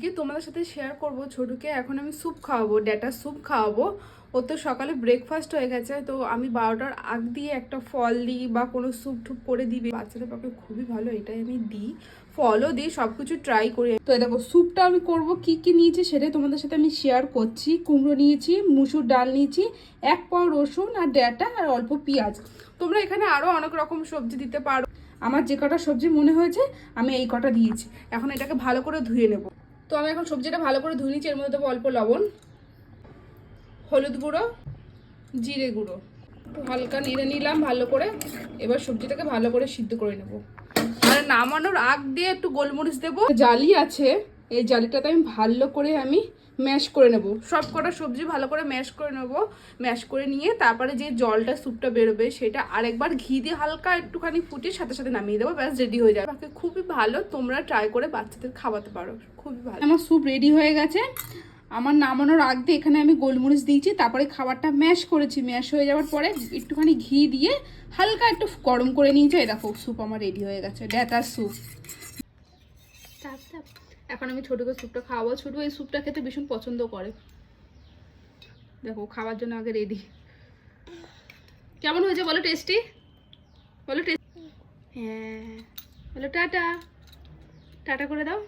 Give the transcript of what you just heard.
কি তোমাদের সাথে শেয়ার করব ছোটুকে। এখন আমি স্যুপ খাওয়াবো, ডেটা স্যুপ খাওয়াবো। ও তো সকালে ব্রেকফাস্ট হয়ে গেছে, তো আমি বারোটার আগ দিয়ে একটা ফল দিই বা কোনো স্যুপ টুপ করে দিবি বাচ্চাদের পক্ষে খুবই ভালো, এটাই আমি দিই। ফলও দিই সব কিছু ট্রাই করি। তো দেখো স্যুপটা আমি করব, কি কি নিয়েছি সেটাই তোমাদের সাথে আমি শেয়ার করছি। কুমড়ো নিয়েছি, মুসুর ডাল নিয়েছি, এক পাও রসুন আর ডেটা আর অল্প পেঁয়াজ। তোমরা এখানে আরও অনেক রকম সবজি দিতে পারো। আমার যে কটা সবজি মনে হয়েছে, আমি এই কটা দিয়েছি। এখন এটাকে ভালো করে ধুয়ে নেব। তো আমি এখন সবজিটা ভালো করে ধুয়ে নিচ্ছি, এর মধ্যে দেবো অল্প লবণ, হলুদ গুঁড়ো, জিরে গুঁড়ো। একটু হালকা নেড়ে নিলাম ভালো করে, এবার সবজিটাকে ভালো করে সিদ্ধ করে নেব। আর নামানোর আগ দিয়ে একটু গোলমরিচ দেবো। জালি আছে এই জালিটাতে আমি ভালো করে আমি ম্যাশ করে নেব। সব কটা সবজি ভালো করে ম্যাশ করে নেব। ম্যাশ করে নিয়ে তারপরে যে জলটা স্যুপটা বেরোবে সেটা আরেকবার ঘি দিয়ে হালকা একটুখানি ফুটিয়ে সাথে সাথে নামিয়ে দেবো ব্যাস রেডি হয়ে যাবে। বাকি খুবই ভালো তোমরা ট্রাই করে বাচ্চাদের খাওয়াতে পারো খুবই ভালো। আমার স্যুপ রেডি হয়ে গেছে। আমার নামানোর আগ দিয়ে এখানে আমি গোলমরিচ দিয়েছি তারপরে খাবারটা ম্যাশ করেছি। ম্যাশ হয়ে যাওয়ার পরে একটুখানি ঘি দিয়ে হালকা একটু গরম করে নিয়েছি। এই দেখো স্যুপ আমার রেডি হয়ে গেছে। ড্যাটার স্যুপ এখন আমি ছোটোকে স্যুপটা খাওয়াবো। ছোটো এই স্যুপটা খেতে ভীষণ পছন্দ করে। দেখো, খাওয়ার জন্য আগে রেডি কেমন হয়েছে বলো টেস্টি বলো টেস্টি হ্যাঁ বলো টাটা। টাটা করে দাও।